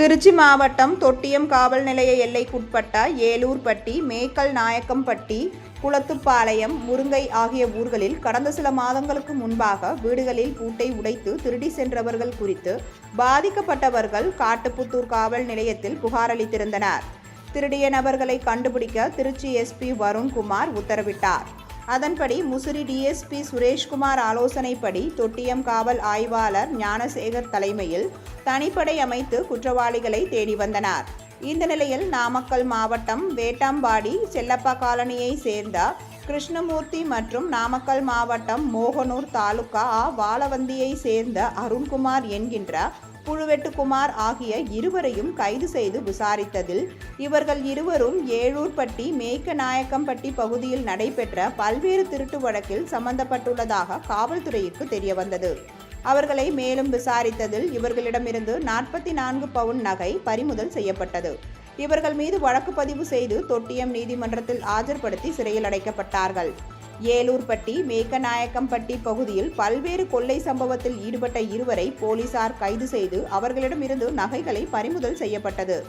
திருச்சி மாவட்டம் தொட்டியம் காவல் நிலைய எல்லைக்குட்பட்ட ஏலூர்பட்டி மேக்கல் நாயக்கம்பட்டி குளத்துப்பாளையம் முருங்கை ஆகிய ஊர்களில் கடந்த சில மாதங்களுக்கு முன்பாக வீடுகளில் பூட்டை உடைத்து திருடி சென்றவர்கள் குறித்து பாதிக்கப்பட்டவர்கள் காட்டுப்புத்தூர் காவல் நிலையத்தில் புகார் அளித்திருந்தனர். திருடிய நபர்களை கண்டுபிடிக்க திருச்சி எஸ்பி வருண்குமார் உத்தரவிட்டார். அதன்படி முசிறி டிஎஸ்பி சுரேஷ்குமார் ஆலோசனைப்படி தொட்டியம் காவல் ஆய்வாளர் ஞானசேகர் தலைமையில் தனிப்படை அமைத்து குற்றவாளிகளை தேடி வந்தனர். இந்த நிலையில் நாமக்கல் மாவட்டம் வேட்டாம்பாடி செல்லப்பா காலனியை சேர்ந்த கிருஷ்ணமூர்த்தி மற்றும் நாமக்கல் மாவட்டம் மோகனூர் தாலுகா ஆ. வாழவந்தியை சேர்ந்த அருண்குமார் என்கின்ற புழுவெட்டுக்குமார் ஆகிய இருவரையும் கைது செய்து விசாரித்ததில் இவர்கள் இருவரும் ஏழூர்பட்டி மேய்க்கநாயக்கம்பட்டி பகுதியில் நடைபெற்ற பல்வேறு திருட்டு வழக்கில் சம்பந்தப்பட்டுள்ளதாக காவல்துறைக்கு தெரியவந்தது. அவர்களை மேலும் விசாரித்ததில் இவர்களிடமிருந்து நாற்பத்தி நான்கு பவுன் நகை பறிமுதல் செய்யப்பட்டது. இவர்கள் மீது வழக்கு பதிவு செய்து தொட்டியம் நீதிமன்றத்தில் ஆஜர்படுத்தி சிறையில் அடைக்கப்பட்டார்கள். ஏலூர்பட்டி மேக்கநாயக்கம்பட்டி பகுதியில் பல்வேறு கொள்ளை சம்பவத்தில் ஈடுபட்ட இருவரை போலீசார் கைது செய்து அவர்களிடமிருந்து நகைகளை பறிமுதல் செய்யப்பட்டது.